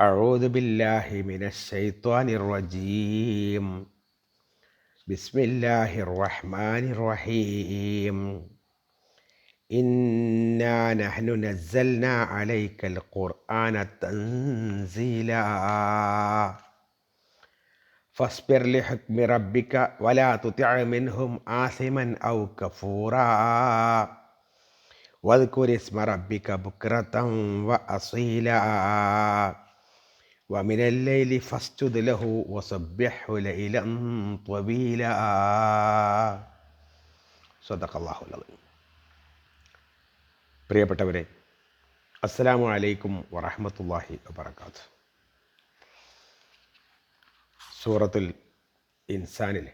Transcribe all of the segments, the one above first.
أعوذ بالله من الشيطان الرجيم. بسم الله الرحمن الرحيم. إنا نحن نزلنا عليك القرآن تنزيلا. فاصبر لحكم ربك ولا تطع منهم آثما أو كفورا. واذكر اسم ربك بكرة وأصيلا. ومن الليل فاسجد له وسبحه ليلا طويلا صدق الله العظيم പ്രിയപ്പെട്ടവരെ അസ്സലാമു അലൈക്കും വറഹമത്തല്ലാഹി വബർക്കാത്ത് സൂറത്തുൽ ഇൻസാനിലെ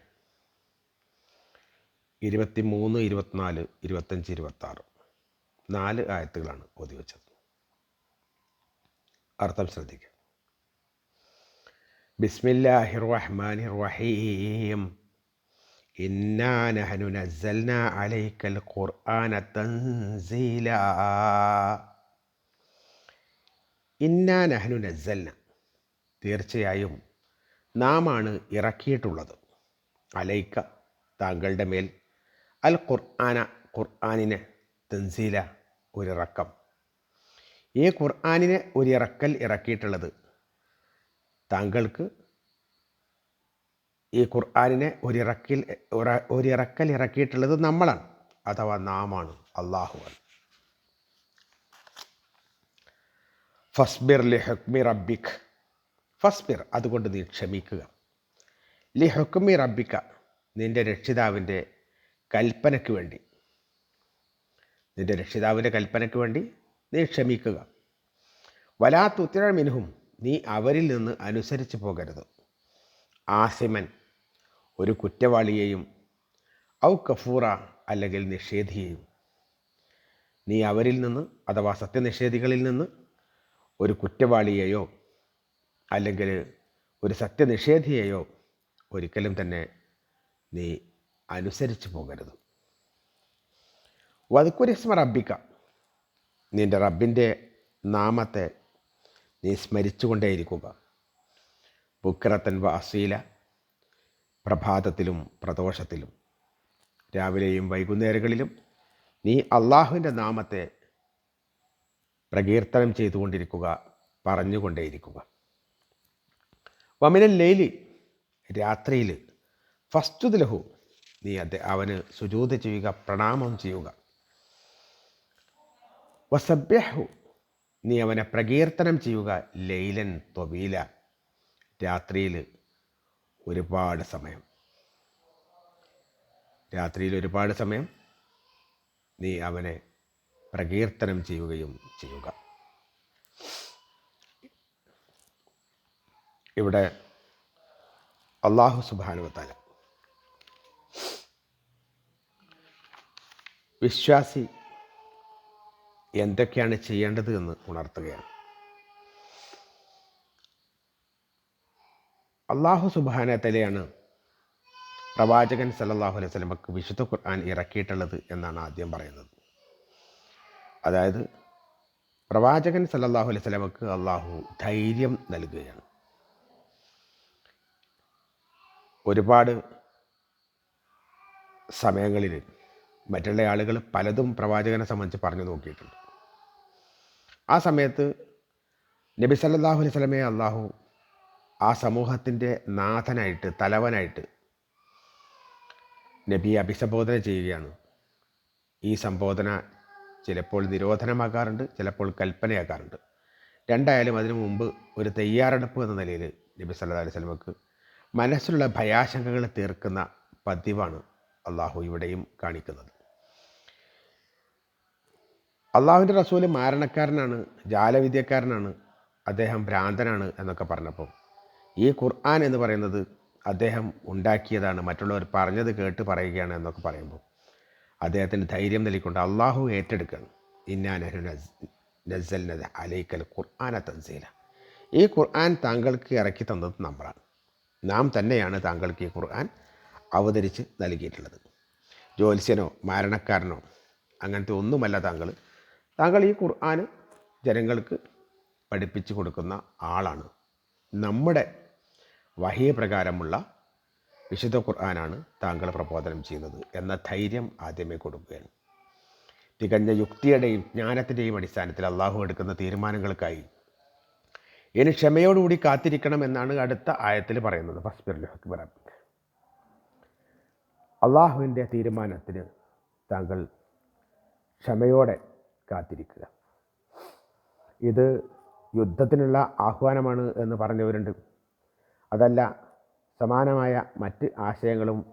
ഇരുപത്തി മൂന്ന് ഇരുപത്തിനാല് ഇരുപത്തഞ്ച് ഇരുപത്താറ് നാല് ആയത്തുകളാണ് ഓതി വെച്ചത് അർത്ഥം ശ്രദ്ധിക്കുക ബിസ്മില്ലാഹിർ റഹ്മാനിർ റഹീം ഇന്നാ നസൽന അലൈക്കൽ ഖുർആന തൻസീല. ഇന്നാ നസൽന തീർച്ചയായും നാമാണ് ഇറക്കിയിട്ടുള്ളത്. അലൈക്ക താങ്കളുടെ മേൽ അൽ ഖുർആന ഖുർആനിനെ തൻസീല ഒരിറക്കം. ഈ ഖുർആനിനെ ഒരിറക്കൽ ഇറക്കിയിട്ടുള്ളത് താങ്കൾക്ക് ഈ ഖുർആാനിനെ ഒരിറക്കിൽ ഒരിറക്കൽ ഇറക്കിയിട്ടുള്ളത് നമ്മളാണ്. അഥവാ നാമാണ്. അള്ളാഹുവാണ് ഫസ്ബിർ ലി ഹുക്മി റബ്ബിഖ് ഫസ്ബിർ അതുകൊണ്ട് നീ ക്ഷമിക്കുക. ലി ഹുക്മി റബ്ബിക്ക നിന്റെ രക്ഷിതാവിന്റെ കൽപ്പനയ്ക്ക് വേണ്ടി. നിന്റെ രക്ഷിതാവിന്റെ കൽപ്പനയ്ക്ക് വേണ്ടി നീ ക്ഷമിക്കുക. വലാത്തുത്തിഴ മിനുഹും നീ അവരിൽ നിന്ന് അനുസരിച്ച് പോകരുത്. ആസിമൻ ഒരു കുറ്റവാളിയെയും ഔ കഫൂറ അല്ലെങ്കിൽ നിഷേധിയെയും. നീ അവരിൽ നിന്ന് അഥവാ സത്യനിഷേധികളിൽ നിന്ന് ഒരു കുറ്റവാളിയെയോ അല്ലെങ്കിൽ ഒരു സത്യനിഷേധിയെയോ ഒരിക്കലും തന്നെ നീ അനുസരിച്ച് പോകരുത്. വതുക്കുരസ്മ റബ്ബിക്ക നിന്റെ റബ്ബിന്റെ നാമത്തെ നീ സ്മരിച്ചുകൊണ്ടേയിരിക്കുക. ബുക്രത്തൻ വാസീല പ്രഭാതത്തിലും പ്രദോഷത്തിലും. രാവിലെയും വൈകുന്നേരങ്ങളിലും നീ അള്ളാഹുവിന്റെ നാമത്തെ പ്രകീർത്തനം ചെയ്തുകൊണ്ടിരിക്കുക പറഞ്ഞുകൊണ്ടേയിരിക്കുക. വമിനൽ ലേലി രാത്രിയിൽ ഫസ്റ്റ് ദിലഹു നീ അദ്ദേ അവന് സുജൂത് ചെയ്യുക പ്രണാമം ചെയ്യുക. വസബ്യഹു നീ അവനെ പ്രകീർത്തനം ചെയ്യുക ലൈലൻ തൊവീല രാത്രിയിൽ ഒരുപാട് സമയം. രാത്രിയിൽ ഒരുപാട് സമയം നീ അവനെ പ്രകീർത്തനം ചെയ്യുകയും ചെയ്യുക. ഇവിടെ അള്ളാഹു സുബാനുവത്താല വിശ്വാസി എന്തൊക്കെയാണ് ചെയ്യേണ്ടത് എന്ന് ഉണർത്തുകയാണ്. അള്ളാഹു സുബാനത്തലയാണ് പ്രവാചകൻ സല്ലാഹു അലൈഹി സ്വലമക്ക് വിശുദ്ധ ഖുർആൻ ഇറക്കിയിട്ടുള്ളത് എന്നാണ് ആദ്യം പറയുന്നത്. അതായത് പ്രവാചകൻ സല്ലാഹു അലൈഹി സ്വലമക്ക് അള്ളാഹു ധൈര്യം നൽകുകയാണ്. ഒരുപാട് സമയങ്ങളിൽ മറ്റുള്ള ആളുകൾ പലതും പ്രവാചകനെ സംബന്ധിച്ച് പറഞ്ഞു നോക്കിയിട്ടുണ്ട്. ആ സമയത്ത് നബി സല്ലാഹു അലൈഹി സ്വലമയെ അള്ളാഹു ആ സമൂഹത്തിന്റെ നാഥനായിട്ട് തലവനായിട്ട് നബിയെ അഭിസംബോധന ചെയ്യുകയാണ്. ഈ സംബോധന ചിലപ്പോൾ നിരോധനമാക്കാറുണ്ട് ചിലപ്പോൾ കൽപ്പനയാക്കാറുണ്ട് രണ്ടായാലും അതിനു മുമ്പ് ഒരു തയ്യാറെടുപ്പ് എന്ന നിലയിൽ നബി സല്ലാ അലൈഹി സ്വലമക്ക് മനസ്സിലുള്ള ഭയാശങ്കകൾ തീർക്കുന്ന പതിവാണ് അള്ളാഹു ഇവിടെയും കാണിക്കുന്നത്. അള്ളാഹുവിന്റെ റസൂൽ മാരണക്കാരനാണ് ജാലവിദ്യക്കാരനാണ് അദ്ദേഹം ഭ്രാന്തനാണ് എന്നൊക്കെ പറഞ്ഞപ്പോൾ ഈ ഖുർആൻ എന്ന് പറയുന്നത് അദ്ദേഹം ഉണ്ടാക്കിയതാണ് മറ്റുള്ളവർ പറഞ്ഞത് കേട്ട് പറയുകയാണ് എന്നൊക്കെ പറയുമ്പോൾ അദ്ദേഹത്തിന് ധൈര്യം നൽകിക്കൊണ്ട് അള്ളാഹു ഏറ്റെടുക്കുകയാണ്. ഇന്നാനഹു നസൽ അലൈക്കൽ ഖുർആന തൻസീല. ഈ ഖുർആൻ താങ്കൾക്ക് ഇറക്കി തന്നത് നമ്മളാണ്. നാം തന്നെയാണ് താങ്കൾക്ക് ഈ ഖുർആൻ അവതരിച്ച് നൽകിയിട്ടുള്ളത്. ജ്യോത്സ്യനോ മാരണക്കാരനോ അങ്ങനത്തെ ഒന്നുമല്ല താങ്കൾ താങ്കൾ ഈ ഖുർആൻ ജനങ്ങൾക്ക് പഠിപ്പിച്ചു കൊടുക്കുന്ന ആളാണ്. നമ്മുടെ വഹിയ പ്രകാരമുള്ള വിശുദ്ധ ഖുർആനാണ് താങ്കൾ പ്രബോധനം ചെയ്യുന്നത് എന്ന ധൈര്യം ആദ്യമേ കൊടുക്കുകയാണ്. തികഞ്ഞ യുക്തിയുടെയും ജ്ഞാനത്തിന്റെയും അടിസ്ഥാനത്തിൽ അള്ളാഹു എടുക്കുന്ന തീരുമാനങ്ങൾക്കായി ഇനി ക്ഷമയോടുകൂടി കാത്തിരിക്കണം എന്നാണ് അടുത്ത ആയത്തിൽ പറയുന്നത്. ഫസ്ബിർ ഹക്ബർ അള്ളാഹുവിന്റെ തീരുമാനത്തിന് താങ്കൾ ക്ഷമയോടെ കാത്തിരിക്കുക. ഇത് യുദ്ധത്തിനുള്ള ആഹ്വാനമാണ് എന്ന് പറഞ്ഞവരുണ്ട്. അതല്ല സമാനമായ മറ്റ് ആശയങ്ങളും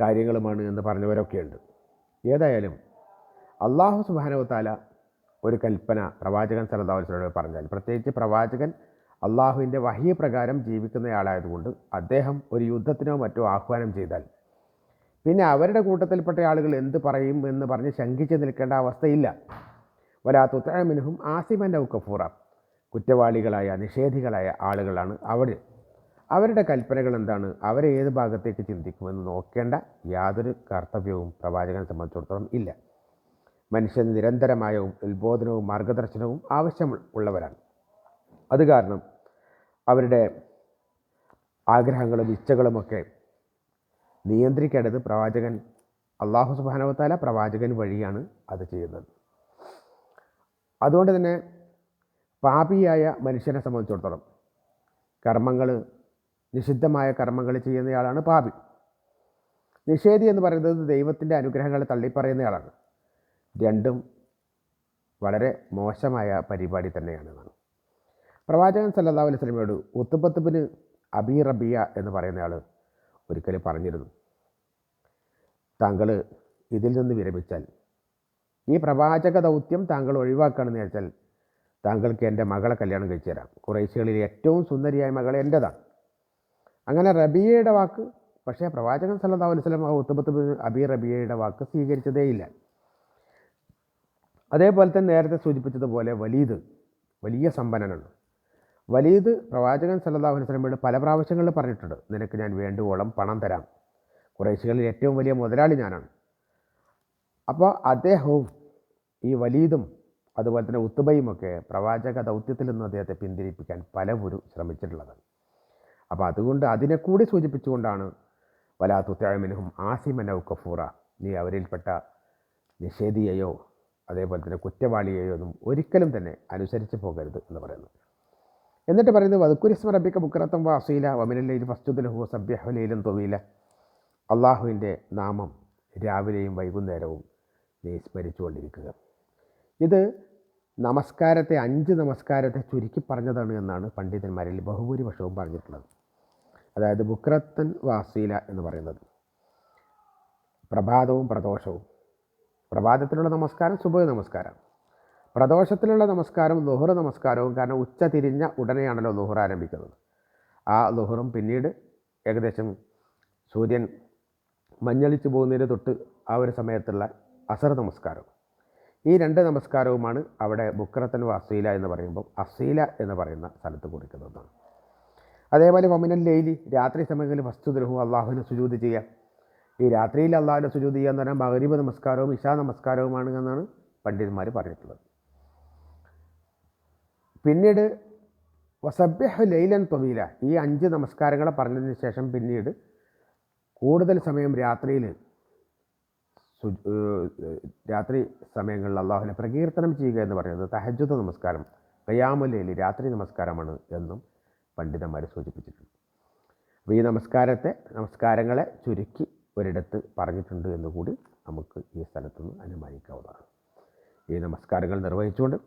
കാര്യങ്ങളുമാണ് എന്ന് പറഞ്ഞവരൊക്കെയുണ്ട്. ഏതായാലും അള്ളാഹു സുബാനവത്താല ഒരു കൽപ്പന പ്രവാചകൻ സലതാവലിനോട് പറഞ്ഞാൽ പ്രത്യേകിച്ച് പ്രവാചകൻ അള്ളാഹുവിന്റെ വഹിയ പ്രകാരം ജീവിക്കുന്നയാളായതുകൊണ്ട് അദ്ദേഹം ഒരു യുദ്ധത്തിനോ മറ്റോ ആഹ്വാനം ചെയ്താൽ പിന്നെ അവരുടെ കൂട്ടത്തിൽപ്പെട്ട ആളുകൾ എന്ത് പറയും എന്ന് പറഞ്ഞ് ശങ്കിച്ച് നിൽക്കേണ്ട അവസ്ഥയില്ല. വലാത്തുത്തഴമിനുഹും ആസിമൻ ഔ കഫൂറ. കുറ്റവാളികളായ നിഷേധികളായ ആളുകളാണ് അവർ അവരുടെ കൽപ്പനകൾ എന്താണ്? അവരെ ഏത് ഭാഗത്തേക്ക് ചിന്തിക്കുമെന്ന് നോക്കേണ്ട യാതൊരു കർത്തവ്യവും പ്രവാചകനെ സംബന്ധിച്ചിടത്തോളം ഇല്ല. മനുഷ്യൻ നിരന്തരമായ ഉത്ബോധനവും മാർഗദർശനവും ആവശ്യം ഉള്ളവരാണ്. അത് കാരണം അവരുടെ ആഗ്രഹങ്ങളും ഇച്ഛകളുമൊക്കെ നിയന്ത്രിക്കേണ്ടത് പ്രവാചകൻ അള്ളാഹു സുബാനവത്താല പ്രവാചകൻ വഴിയാണ് അത് ചെയ്യുന്നത്. അതുകൊണ്ട് തന്നെ പാപിയായ മനുഷ്യനെ സംബന്ധിച്ചിടത്തോളം കർമ്മങ്ങൾ നിഷിദ്ധമായ കർമ്മങ്ങൾ ചെയ്യുന്നയാളാണ് പാപി. നിഷേധി എന്ന് പറയുന്നത് ദൈവത്തിന്റെ അനുഗ്രഹങ്ങളെ തള്ളിപ്പറയുന്നയാളാണ്. രണ്ടും വളരെ മോശമായ പരിപാടി തന്നെയാണെന്നാണ്. പ്രവാചകൻ സല്ലാ അലൈഹി സ്വലമയോട് ഉത്തുബത്തുബിന് അബി റബിയ എന്ന് പറയുന്നയാൾ ഒരിക്കലും പറഞ്ഞിരുന്നു. താങ്കൾ ഇതിൽ നിന്ന് വിരമിച്ചാൽ ഈ പ്രവാചക ദൗത്യം താങ്കൾ ഒഴിവാക്കുകയാണെന്ന് വെച്ചാൽ താങ്കൾക്ക് എന്റെ മകളെ കല്യാണം കഴിച്ചു തരാം. കുറേശ്ശികളിൽ ഏറ്റവും സുന്ദരിയായ മകൾ എന്റെതാണ്. അങ്ങനെ റബിയയുടെ വാക്ക് പക്ഷേ പ്രവാചകൻ സല്ലാ സ്വലം ഉത്തബത്ത് അബി റബിയയുടെ വാക്ക് സ്വീകരിച്ചതേയില്ല. അതേപോലെ തന്നെ നേരത്തെ സൂചിപ്പിച്ചതുപോലെ വലീദ് വലിയ സമ്പന്നനാണ്. വലീദ് പ്രവാചകൻ സല്ലാഹു അലൈഹി സ്വലമയോട് പല പ്രാവശ്യങ്ങളിൽ പറഞ്ഞിട്ടുണ്ട് നിനക്ക് ഞാൻ വേണ്ടുവോളം പണം തരാം. കുറേശ്ശികളിൽ ഏറ്റവും വലിയ മുതലാളി ഞാനാണ്. അപ്പോൾ അദ്ദേഹവും ഈ വലീദും അതുപോലെ തന്നെ ഉത്തുബയുമൊക്കെ പ്രവാചക ദൗത്യത്തിൽ നിന്ന് അദ്ദേഹത്തെ പിന്തിരിപ്പിക്കാൻ പലവരും ശ്രമിച്ചിട്ടുള്ളത്. അപ്പോൾ അതുകൊണ്ട് അതിനെ കൂടി സൂചിപ്പിച്ചുകൊണ്ടാണ് വലാത്തുത്തഴമിനും ആസിമനവ് കഫൂറ. നീ അവരിൽപ്പെട്ട നിഷേധിയെയോ അതേപോലെ തന്നെ കുറ്റവാളിയെയോ ഒന്നും ഒരിക്കലും തന്നെ അനുസരിച്ച് പോകരുത് എന്ന് പറയുന്നു എന്നിട്ട് പറയുന്നത് വതുക്കുരിസ്മ റബിക്ക ബുക്കറത്തം വാസീല വമിനല്ലയിൽ ഫസ്തുദുലഹു സബ്യഹുലയിലും തൊവീല. അള്ളാഹുവിന്റെ നാമം രാവിലെയും വൈകുന്നേരവും നീ സ്മരിച്ചുകൊണ്ടിരിക്കുക. ഇത് നമസ്കാരത്തെ അഞ്ച് നമസ്കാരത്തെ ചുരുക്കി പറഞ്ഞതാണ് എന്നാണ് പണ്ഡിതന്മാരിൽ ബഹുഭൂരിപക്ഷവും പറഞ്ഞിട്ടുള്ളത്. അതായത് ബുക്രത്തൻ വാസീല എന്ന് പറയുന്നത്. പ്രഭാതവും പ്രദോഷവും. പ്രഭാതത്തിലുള്ള നമസ്കാരം സുബോധ നമസ്കാരം. പ്രദോഷത്തിലുള്ള നമസ്കാരം ലുഹുറ നമസ്കാരവും കാരണം ഉച്ച തിരിഞ്ഞ ഉടനെയാണല്ലോ ലുഹുറ ആരംഭിക്കുന്നത്. ആ ലുഹുറും പിന്നീട് ഏകദേശം സൂര്യൻ മഞ്ഞളിച്ചു പോകുന്നതിന് തൊട്ട് ആ ഒരു സമയത്തുള്ള അസർ നമസ്കാരം. ഈ രണ്ട് നമസ്കാരവുമാണ് അവിടെ ബുക്രത്തൻ അസീല എന്ന് പറയുമ്പോൾ അസീല എന്ന് പറയുന്ന സ്ഥലത്ത് കൊടുക്കുന്നതാണ് അതേപോലെ വമിനൽ ലൈലി രാത്രി സമയങ്ങളിൽ വസ്തു ദുൽഹു അള്ളാഹുവിനെ സുജൂത് ചെയ്യാം ഈ രാത്രിയിൽ അള്ളാഹുവിനെ സുജൂത് ചെയ്യുക എന്ന് പറഞ്ഞാൽ മകരീബ് നമസ്കാരവും ഇഷാ നമസ്കാരവുമാണ് എന്നാണ് പണ്ഡിതന്മാർ പറഞ്ഞിട്ടുള്ളത്. പിന്നീട് വസബ്യഹ് ലൈലൻ തൊവീല ഈ അഞ്ച് നമസ്കാരങ്ങളെ പറഞ്ഞതിന് ശേഷം പിന്നീട് കൂടുതൽ സമയം രാത്രിയിൽ രാത്രി സമയങ്ങളിൽ അള്ളാഹുവിനെ പ്രകീർത്തനം ചെയ്യുക എന്ന് പറയുന്നത് തഹജുദ് നമസ്കാരം കയ്യാമുലയിൽ രാത്രി നമസ്കാരമാണ് എന്നും പണ്ഡിതന്മാർ സൂചിപ്പിച്ചിട്ടുണ്ട്. അപ്പോൾ ഈ നമസ്കാരത്തെ നമസ്കാരങ്ങളെ ചുരുക്കി ഒരിടത്ത് പറഞ്ഞിട്ടുണ്ട് എന്നുകൂടി നമുക്ക് ഈ സ്ഥലത്തുനിന്ന് അനുമാനിക്കാവുന്നതാണ്. ഈ നമസ്കാരങ്ങൾ നിർവഹിച്ചുകൊണ്ട്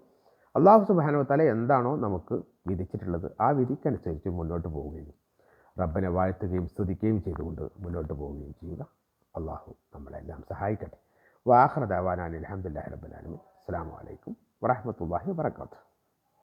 അള്ളാഹു സുബാനോത്തല എന്താണോ നമുക്ക് വിധിച്ചിട്ടുള്ളത് ആ വിധിക്കനുസരിച്ച് മുന്നോട്ട് പോവുകയും റബ്ബനെ വാഴ്ത്തുകയും സ്തുതിക്കുകയും ചെയ്തുകൊണ്ട് മുന്നോട്ട് പോവുകയും ചെയ്യുക. അള്ളാഹു നമ്മളെല്ലാം സഹായിക്കട്ടെ. വാഹ്റദാവാനാൻ അലഹമുല്ലാ റബ്ബനാനും അസ്സാം വലൈക്കും വറഹമത്തല്ലാഹി വാത്തു